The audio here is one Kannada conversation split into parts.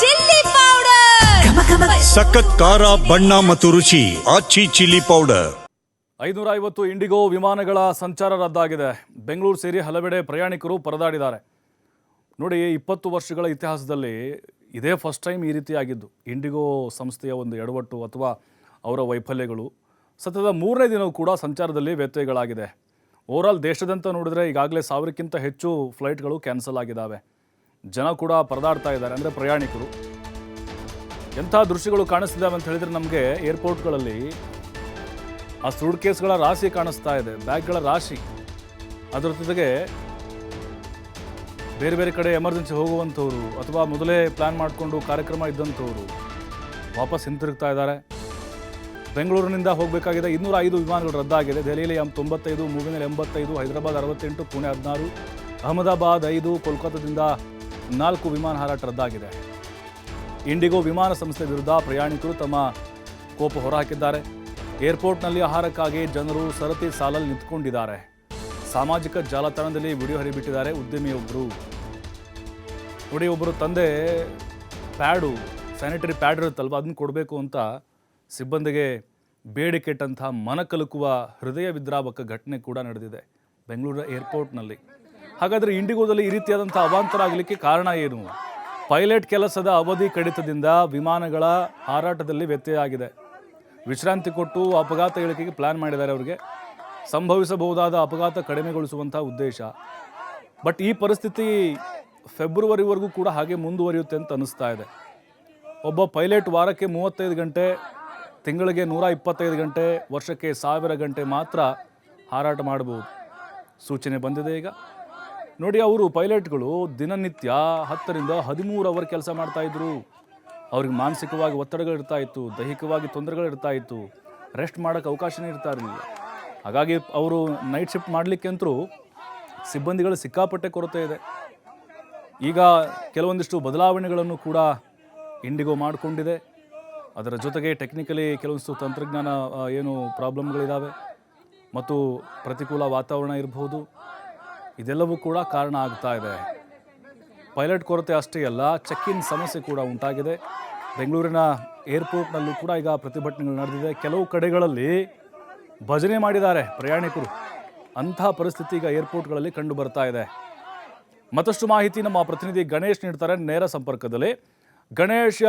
Chilli powder. ಸಖತ್ ಖಾರ ಬಣ್ಣ ಮತ್ತು ರುಚಿ ಆಚಿ ಚಿಲ್ಲಿ ಪೌಡರ್. ಐನೂರ ಐವತ್ತು ಇಂಡಿಗೋ ವಿಮಾನಗಳ ಸಂಚಾರ ರದ್ದಾಗಿದೆ. ಬೆಂಗಳೂರು ಸೇರಿ ಹಲವೆಡೆ ಪ್ರಯಾಣಿಕರು ಪರದಾಡಿದ್ದಾರೆ. ನೋಡಿ ಇಪ್ಪತ್ತು ವರ್ಷಗಳ ಇತಿಹಾಸದಲ್ಲಿ ಇದೇ ಫಸ್ಟ್ ಟೈಮ್ ಈ ರೀತಿ ಆಗಿದ್ದು ಇಂಡಿಗೋ ಸಂಸ್ಥೆಯ ಒಂದು ಎಡವಟ್ಟು ಅಥವಾ ಅವರ ವೈಫಲ್ಯಗಳು. ಸತತ ಮೂರನೇ ದಿನವೂ ಕೂಡ ಸಂಚಾರದಲ್ಲಿ ವ್ಯತ್ಯಯಗಳಾಗಿದೆ. ಓವರಾಲ್ ದೇಶದಂತ ನೋಡಿದ್ರೆ ಈಗಾಗಲೇ ಸಾವಿರಕ್ಕಿಂತ ಹೆಚ್ಚು ಫ್ಲೈಟ್ಗಳು ಕ್ಯಾನ್ಸಲ್ ಆಗಿದ್ದಾವೆ. ಜನ ಕೂಡ ಪರದಾಡ್ತಾ ಇದ್ದಾರೆ ಅಂದರೆ ಪ್ರಯಾಣಿಕರು. ಎಂಥ ದೃಶ್ಯಗಳು ಕಾಣಿಸ್ತಿದ್ದಾವೆ ಅಂತ ಹೇಳಿದರೆ ನಮಗೆ ಏರ್ಪೋರ್ಟ್ಗಳಲ್ಲಿ ಆ ಸೂಟ್ ಕೇಸ್ಗಳ ರಾಶಿ ಕಾಣಿಸ್ತಾ ಇದೆ, ಬ್ಯಾಗ್ಗಳ ರಾಶಿ. ಅದರ ಜೊತೆಗೆ ಬೇರೆ ಬೇರೆ ಕಡೆ ಎಮರ್ಜೆನ್ಸಿ ಹೋಗುವಂಥವ್ರು ಅಥವಾ ಮೊದಲೇ ಪ್ಲ್ಯಾನ್ ಮಾಡಿಕೊಂಡು ಕಾರ್ಯಕ್ರಮ ಇದ್ದಂಥವ್ರು ವಾಪಸ್ ಹಿಂತಿರುಗ್ತಾ ಇದ್ದಾರೆ. ಬೆಂಗಳೂರಿನಿಂದ ಹೋಗಬೇಕಾಗಿದೆ ಇನ್ನೂರ ಐದು ವಿಮಾನಗಳು ರದ್ದಾಗಿದೆ. ದೆಹಲಿಯಲ್ಲಿ ಎಂ ತೊಂಬತ್ತೈದು, ಮೂವಿನಲ್ಲಿ ಎಂಬತ್ತೈದು, ಹೈದರಾಬಾದ್ ಅರವತ್ತೆಂಟು, ಪುಣೆ ಹದಿನಾರು, ಅಹಮದಾಬಾದ್ ಐದು, ಕೋಲ್ಕತ್ತಾದಿಂದ ನಾಲ್ಕು ವಿಮಾನ ಹಾರಾಟ ರದ್ದಾಗಿದೆ. ಇಂಡಿಗೋ ವಿಮಾನ ಸಂಸ್ಥೆ ವಿರುದ್ಧ ಪ್ರಯಾಣಿಕರು ತಮ್ಮ ಕೋಪ ಹೊರಹಾಕಿದ್ದಾರೆ. ಏರ್ಪೋರ್ಟ್ನಲ್ಲಿ ಆಹಾರಕ್ಕಾಗಿ ಜನರು ಸರತಿ ಸಾಲಲ್ಲಿ ನಿಂತ್ಕೊಂಡಿದ್ದಾರೆ. ಸಾಮಾಜಿಕ ಜಾಲತಾಣದಲ್ಲಿ ವಿಡಿಯೋ ಹರಿಬಿಟ್ಟಿದ್ದಾರೆ ಉದ್ಯಮಿಯೊಬ್ಬರು ನೋಡಿ ಒಬ್ಬರು ತಂದೆ ಪ್ಯಾಡು, ಸ್ಯಾನಿಟರಿ ಪ್ಯಾಡ್ ಇರುತ್ತಲ್ವ, ಅದನ್ನು ಕೊಡಬೇಕು ಅಂತ ಸಿಬ್ಬಂದಿಗೆ ಬೇಡಿಕೆ ಮನಕಲುಕುವ ಹೃದಯ ವಿದ್ರಾವಕ ಘಟನೆ ಕೂಡ ನಡೆದಿದೆ ಬೆಂಗಳೂರು ಏರ್ಪೋರ್ಟ್ನಲ್ಲಿ. ಹಾಗಾದರೆ ಇಂಡಿಗೋದಲ್ಲಿ ಈ ರೀತಿಯಾದಂಥ ಅವಾಂತರ ಆಗಲಿಕ್ಕೆ ಕಾರಣ ಏನು? ಪೈಲಟ್ ಕೆಲಸದ ಅವಧಿ ಕಡಿತದಿಂದ ವಿಮಾನಗಳ ಹಾರಾಟದಲ್ಲಿ ವ್ಯತ್ಯಯ ಆಗಿದೆ. ವಿಶ್ರಾಂತಿ ಕೊಟ್ಟು ಅಪಘಾತ ಇಳಿಕೆಗೆ ಪ್ಲ್ಯಾನ್ ಮಾಡಿದ್ದಾರೆ ಅವರಿಗೆ. ಸಂಭವಿಸಬಹುದಾದ ಅಪಘಾತ ಕಡಿಮೆಗೊಳಿಸುವಂಥ ಉದ್ದೇಶ. ಬಟ್ ಈ ಪರಿಸ್ಥಿತಿ ಫೆಬ್ರವರಿವರೆಗೂ ಕೂಡ ಹಾಗೆ ಮುಂದುವರಿಯುತ್ತೆ ಅಂತ ಅನ್ನಿಸ್ತಾ ಇದೆ. ಒಬ್ಬ ಪೈಲಟ್ ವಾರಕ್ಕೆ ಮೂವತ್ತೈದು ಗಂಟೆ, ತಿಂಗಳಿಗೆ ನೂರ ಇಪ್ಪತ್ತೈದು ಗಂಟೆ, ವರ್ಷಕ್ಕೆ ಸಾವಿರ ಗಂಟೆ ಮಾತ್ರ ಹಾರಾಟ ಮಾಡಬಹುದು. ಸೂಚನೆ ಬಂದಿದೆ ಈಗ. ನೋಡಿ ಅವರು ಪೈಲಟ್ಗಳು ದಿನನಿತ್ಯ ಹತ್ತರಿಂದ ಹದಿಮೂರು ಅವರ್ ಕೆಲಸ ಮಾಡ್ತಾಯಿದ್ರು ಅವ್ರಿಗೆ ಮಾನಸಿಕವಾಗಿ ಒತ್ತಡಗಳಿರ್ತಾ ಇತ್ತು, ದೈಹಿಕವಾಗಿ ತೊಂದರೆಗಳಿರ್ತಾ ಇತ್ತು. ರೆಸ್ಟ್ ಮಾಡೋಕೆ ಅವಕಾಶನೇ ಇರ್ತಾ ಇರಲಿಲ್ಲ. ಹಾಗಾಗಿ ಅವರು ನೈಟ್ ಶಿಫ್ಟ್ ಮಾಡಲಿಕ್ಕೆ ಅಂತರೂ ಸಿಬ್ಬಂದಿಗಳು ಸಿಕ್ಕಾಪಟ್ಟೆ ಕೊರತೆ ಇದೆ. ಈಗ ಕೆಲವೊಂದಿಷ್ಟು ಬದಲಾವಣೆಗಳನ್ನು ಕೂಡ ಇಂಡಿಗೋ ಮಾಡಿಕೊಂಡಿದೆ. ಅದರ ಜೊತೆಗೆ ಟೆಕ್ನಿಕಲಿ ಕೆಲವೊಂದಿಷ್ಟು ತಂತ್ರಜ್ಞಾನ ಏನು ಪ್ರಾಬ್ಲಮ್ಗಳಿದ್ದಾವೆ ಮತ್ತು ಪ್ರತಿಕೂಲ ವಾತಾವರಣ ಇರಬಹುದು ಇದೆಲ್ಲವೂ ಕೂಡ ಕಾರಣ ಆಗ್ತಾ ಇದೆ. ಪೈಲಟ್ ಕೊರತೆ ಅಷ್ಟೇ ಅಲ್ಲ ಚೆಕ್ ಸಮಸ್ಯೆ ಕೂಡ ಉಂಟಾಗಿದೆ. ಬೆಂಗಳೂರಿನ ಏರ್ಪೋರ್ಟ್ನಲ್ಲೂ ಕೂಡ ಈಗ ಪ್ರತಿಭಟನೆಗಳು ನಡೆದಿದೆ. ಕೆಲವು ಕಡೆಗಳಲ್ಲಿ ಭಜನೆ ಮಾಡಿದ್ದಾರೆ ಪ್ರಯಾಣಿಕರು. ಅಂತಹ ಪರಿಸ್ಥಿತಿ ಈಗ ಏರ್ಪೋರ್ಟ್ಗಳಲ್ಲಿ ಕಂಡು ಬರ್ತಾ ಇದೆ. ಮತ್ತಷ್ಟು ಮಾಹಿತಿ ನಮ್ಮ ಪ್ರತಿನಿಧಿ ಗಣೇಶ್ ನೀಡ್ತಾರೆ ನೇರ ಸಂಪರ್ಕದಲ್ಲಿ. ಗಣೇಶ,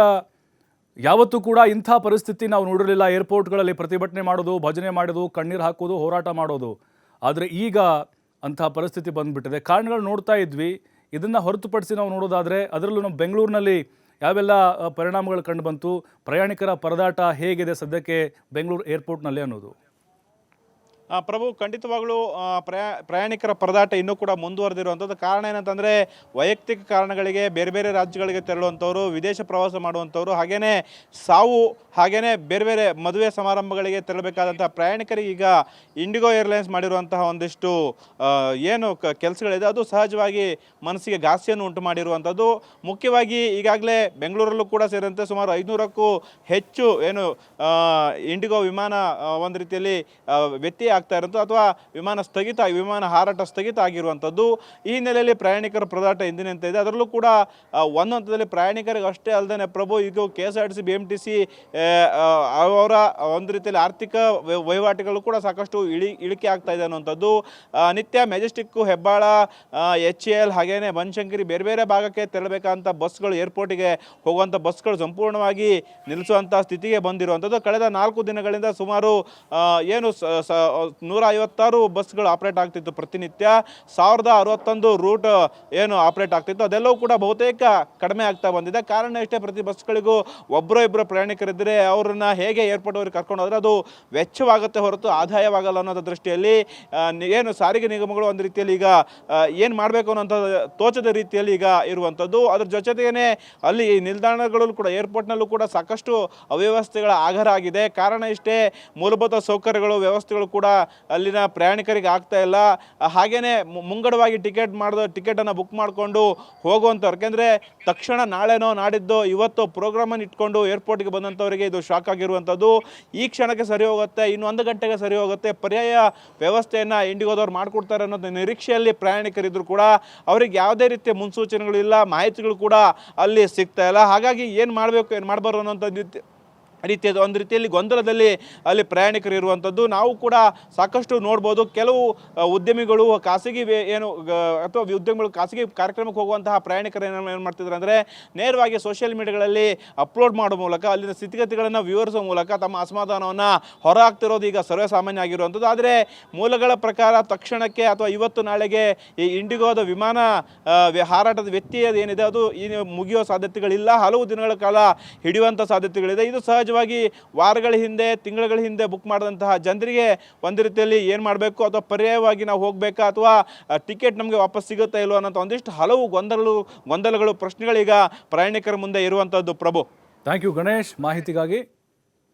ಯಾವತ್ತೂ ಕೂಡ ಇಂಥ ಪರಿಸ್ಥಿತಿ ನಾವು ನೋಡಿರಲಿಲ್ಲ. ಏರ್ಪೋರ್ಟ್ಗಳಲ್ಲಿ ಪ್ರತಿಭಟನೆ ಮಾಡೋದು, ಭಜನೆ ಮಾಡೋದು, ಕಣ್ಣೀರು ಹಾಕೋದು, ಹೋರಾಟ ಮಾಡೋದು. ಆದರೆ ಈಗ ಅಂತಹ ಪರಿಸ್ಥಿತಿ ಬಂದುಬಿಟ್ಟಿದೆ. ಕಾರಣಗಳು ನೋಡ್ತಾ ಇದ್ವಿ. ಇದನ್ನು ಹೊರತುಪಡಿಸಿ ನಾವು ನೋಡೋದಾದರೆ, ಅದರಲ್ಲೂ ನಮ್ಮ ಬೆಂಗಳೂರಿನಲ್ಲಿ ಯಾವೆಲ್ಲ ಪರಿಣಾಮಗಳು ಕಂಡು ಬಂತು? ಪ್ರಯಾಣಿಕರ ಪರದಾಟ ಹೇಗಿದೆ ಸದ್ಯಕ್ಕೆ ಬೆಂಗಳೂರು ಏರ್ಪೋರ್ಟ್ನಲ್ಲಿ ಅನ್ನೋದು. ಪ್ರಭು, ಖಂಡಿತವಾಗ್ಲೂ ಪ್ರಯಾಣಿಕರ ಪರದಾಟ ಇನ್ನೂ ಕೂಡ ಮುಂದುವರೆದಿರುವಂಥದ್ದು. ಕಾರಣ ಏನಂತಂದರೆ, ವೈಯಕ್ತಿಕ ಕಾರಣಗಳಿಗೆ ಬೇರೆ ಬೇರೆ ರಾಜ್ಯಗಳಿಗೆ ತೆರಳುವಂಥವ್ರು, ವಿದೇಶ ಪ್ರವಾಸ ಮಾಡುವಂಥವ್ರು ಹಾಗೆಯೇ ಸಾವು ಹಾಗೆಯೇ ಬೇರೆ ಬೇರೆ ಮದುವೆ ಸಮಾರಂಭಗಳಿಗೆ ತೆರಳಬೇಕಾದಂಥ ಪ್ರಯಾಣಿಕರಿಗೆ ಈಗ ಇಂಡಿಗೋ ಏರ್ಲೈನ್ಸ್ ಮಾಡಿರುವಂತಹ ಒಂದಿಷ್ಟು ಏನು ಕೆಲಸಗಳಿದೆ. ಅದು ಸಹಜವಾಗಿ ಮನಸ್ಸಿಗೆ ಘಾಸಿಯನ್ನು ಉಂಟು ಮಾಡಿರುವಂಥದ್ದು. ಮುಖ್ಯವಾಗಿ ಈಗಾಗಲೇ ಬೆಂಗಳೂರಲ್ಲೂ ಕೂಡ ಸೇರಿದಂತೆ ಸುಮಾರು ಐನೂರಕ್ಕೂ ಹೆಚ್ಚು, ಏನು ಇಂಡಿಗೋ ವಿಮಾನ ಒಂದು ರೀತಿಯಲ್ಲಿ ವ್ಯತ್ಯಯ ಆಗ್ತಾ ಇರೋದು ಅಥವಾ ವಿಮಾನ ಸ್ಥಗಿತ, ವಿಮಾನ ಹಾರಾಟ ಸ್ಥಗಿತ ಆಗಿರುವಂಥದ್ದು. ಈ ಹಿನ್ನೆಲೆಯಲ್ಲಿ ಪ್ರಯಾಣಿಕರ ಪ್ರದಾಟ ಎಂದಿನಂತೆ ಇದೆ. ಅದರಲ್ಲೂ ಕೂಡ ಒಂದು ಹಂತದಲ್ಲಿ ಪ್ರಯಾಣಿಕರಿಗೆ ಅಷ್ಟೇ ಅಲ್ಲದೆ ಪ್ರಭು ಈಗ K S R T C B M T C ಅವರ ಒಂದು ರೀತಿಯಲ್ಲಿ ಆರ್ಥಿಕ ವಹಿವಾಟುಗಳು ಕೂಡ ಸಾಕಷ್ಟು ಇಳಿ, ಇಳಿಕೆ ಆಗ್ತಾ ಇದೆ ಅನ್ನುವಂಥದ್ದು. ನಿತ್ಯ Majestic Hebbal H A L ಹಾಗೇನೆ ಬನಶಂಕರಿ ಬೇರೆ ಬೇರೆ ಭಾಗಕ್ಕೆ ತೆರಳಬೇಕಂತ ಬಸ್ಗಳು, ಏರ್ಪೋರ್ಟಿಗೆ ಹೋಗುವಂಥ ಬಸ್ಗಳು ಸಂಪೂರ್ಣವಾಗಿ ನಿಲ್ಲಿಸುವಂಥ ಸ್ಥಿತಿಗೆ ಬಂದಿರುವಂಥದ್ದು. ಕಳೆದ ನಾಲ್ಕು ದಿನಗಳಿಂದ ಸುಮಾರು ಏನು ನೂರ ಐವತ್ತಾರು ಬಸ್ಗಳು ಆಪ್ರೇಟ್ ಆಗ್ತಿತ್ತು ಪ್ರತಿನಿತ್ಯ. ಸಾವಿರದ ಅರವತ್ತೊಂದು ರೂಟ್ ಏನು ಆಪ್ರೇಟ್ ಆಗ್ತಿತ್ತು. ಅದೆಲ್ಲವೂ ಕೂಡ ಬಹುತೇಕ ಕಡಿಮೆ ಆಗ್ತಾ ಬಂದಿದೆ. ಕಾರಣ ಇಷ್ಟೇ, ಪ್ರತಿ ಬಸ್ಗಳಿಗೂ ಒಬ್ಬರೋ ಇಬ್ಬರು ಪ್ರಯಾಣಿಕರಿದ್ದರೆ ಅವ್ರನ್ನ ಹೇಗೆ ಏರ್ಪೋರ್ಟ್ ಅವ್ರಿಗೆ ಕರ್ಕೊಂಡು ಹೋದರೆ ಅದು ವೆಚ್ಚವಾಗುತ್ತೆ ಹೊರತು ಆದಾಯವಾಗಲ್ಲ ಅನ್ನೋದ್ರ ದೃಷ್ಟಿಯಲ್ಲಿ ಏನು ಸಾರಿಗೆ ನಿಗಮಗಳು ಒಂದು ರೀತಿಯಲ್ಲಿ ಈಗ ಏನು ಮಾಡಬೇಕು ಅನ್ನೋಂಥ ತೋಚದ ರೀತಿಯಲ್ಲಿ ಈಗ ಇರುವಂಥದ್ದು. ಅದ್ರ ಜೊತೆಗೇನೆ ಅಲ್ಲಿ ನಿಲ್ದಾಣಗಳಲ್ಲೂ ಕೂಡ, ಏರ್ಪೋರ್ಟ್ನಲ್ಲೂ ಕೂಡ ಸಾಕಷ್ಟು ಅವ್ಯವಸ್ಥೆಗಳ ಆಗರ ಆಗಿದೆ. ಕಾರಣ ಇಷ್ಟೇ, ಮೂಲಭೂತ ಸೌಕರ್ಯಗಳು, ವ್ಯವಸ್ಥೆಗಳು ಕೂಡ ಅಲ್ಲಿನ ಪ್ರಯಾಣಿಕರಿಗೆ ಆಗ್ತಾ ಇಲ್ಲ. ಹಾಗೆಯೇ ಮುಂಗಡವಾಗಿ ಟಿಕೆಟ್ ಮಾಡಿದ ಟಿಕೆಟನ್ನು ಬುಕ್ ಮಾಡಿಕೊಂಡು ಹೋಗುವಂಥವ್ರು. ಯಾಕೆಂದರೆ ತಕ್ಷಣ ನಾಳೆನೋ ನಾಡಿದ್ದು ಇವತ್ತು ಪ್ರೋಗ್ರಾಮನ್ನು ಇಟ್ಕೊಂಡು ಏರ್ಪೋರ್ಟ್ಗೆ ಬಂದಂಥವರಿಗೆ ಇದು ಶಾಕ್ ಆಗಿರುವಂಥದ್ದು. ಈ ಕ್ಷಣಕ್ಕೆ ಸರಿ ಹೋಗುತ್ತೆ, ಇನ್ನು ಒಂದು ಗಂಟೆಗೆ ಸರಿ ಹೋಗುತ್ತೆ. ಪರ್ಯಾಯ ವ್ಯವಸ್ಥೆಯನ್ನು ಇಂಡಿಗೋದವ್ರು ಮಾಡಿಕೊಡ್ತಾರೆ ಅನ್ನೋದು ನಿರೀಕ್ಷೆಯಲ್ಲಿ ಪ್ರಯಾಣಿಕರಿದ್ರು ಕೂಡ ಅವರಿಗೆ ಯಾವುದೇ ರೀತಿಯ ಮುನ್ಸೂಚನೆಗಳಿಲ್ಲ ಮಾಹಿತಿಗಳು ಕೂಡ ಅಲ್ಲಿ ಸಿಗ್ತಾ ಇಲ್ಲ. ಹಾಗಾಗಿ ಏನು ಮಾಡಬೇಕು, ಏನು ಮಾಡಬಾರ್ದು ಅನ್ನೋಂಥ ರೀತಿ ರೀತಿಯ ಒಂದು ರೀತಿಯಲ್ಲಿ ಗೊಂದಲದಲ್ಲಿ ಅಲ್ಲಿ ಪ್ರಯಾಣಿಕರು ಇರುವಂಥದ್ದು. ನಾವು ಕೂಡ ಸಾಕಷ್ಟು ನೋಡ್ಬೋದು. ಕೆಲವು ಉದ್ಯಮಿಗಳು ಖಾಸಗಿ ಏನು ಅಥವಾ ಉದ್ಯಮಿಗಳು ಖಾಸಗಿ ಕಾರ್ಯಕ್ರಮಕ್ಕೆ ಹೋಗುವಂತಹ ಪ್ರಯಾಣಿಕರು ಏನು ಏನು ಮಾಡ್ತಿದ್ರು ಅಂದರೆ, ನೇರವಾಗಿ ಸೋಷಿಯಲ್ ಮೀಡಿಯಾಗಳಲ್ಲಿ ಅಪ್ಲೋಡ್ ಮಾಡುವ ಮೂಲಕ, ಅಲ್ಲಿನ ಸ್ಥಿತಿಗತಿಗಳನ್ನು ವಿವರಿಸುವ ಮೂಲಕ ತಮ್ಮ ಅಸಮಾಧಾನವನ್ನು ಹೊರಹಾಕ್ತಿರೋದು ಈಗ ಸರ್ವೇ ಸಾಮಾನ್ಯ ಆಗಿರುವಂಥದ್ದು. ಆದರೆ, ಮೂಲಗಳ ಪ್ರಕಾರ ತಕ್ಷಣಕ್ಕೆ ಅಥವಾ ಇವತ್ತು ನಾಳೆಗೆ ಈ ಇಂಡಿಗೋದ ವಿಮಾನ ಹಾರಾಟದ ವ್ಯಕ್ತಿಯದೇನಿದೆ ಅದು ಈ ಮುಗಿಯೋ ಸಾಧ್ಯತೆಗಳಿಲ್ಲ. ಹಲವು ದಿನಗಳ ಕಾಲ ಹಿಡಿಯುವಂಥ ಸಾಧ್ಯತೆಗಳಿದೆ. ಇದು ಸಹಜವಾಗಿ ವಾರಗಳ ಹಿಂದೆ ತಿಂಗಳ ಹಿಂದೆ ಬುಕ್ ಮಾಡಿದಂತಹ ಜನರಿಗೆ ಒಂದು ರೀತಿಯಲ್ಲಿ ಏನು ಮಾಡಬೇಕು ಅಥವಾ ಪರ್ಯಾಯವಾಗಿ ನಾವು ಹೋಗಬೇಕಾ ಅಥವಾ ಟಿಕೆಟ್ ನಮಗೆ ವಾಪಸ್ ಸಿಗುತ್ತಾ ಇಲ್ವೋ ಅನ್ನೋಂಥ ಒಂದಿಷ್ಟು ಹಲವು ಗೊಂದಲಗಳು ಗೊಂದಲಗಳು, ಪ್ರಶ್ನೆಗಳೀಗ ಪ್ರಯಾಣಿಕರ ಮುಂದೆ ಇರುವಂಥದ್ದು ಪ್ರಭು. ಥ್ಯಾಂಕ್ ಯು ಗಣೇಶ್ ಮಾಹಿತಿಗಾಗಿ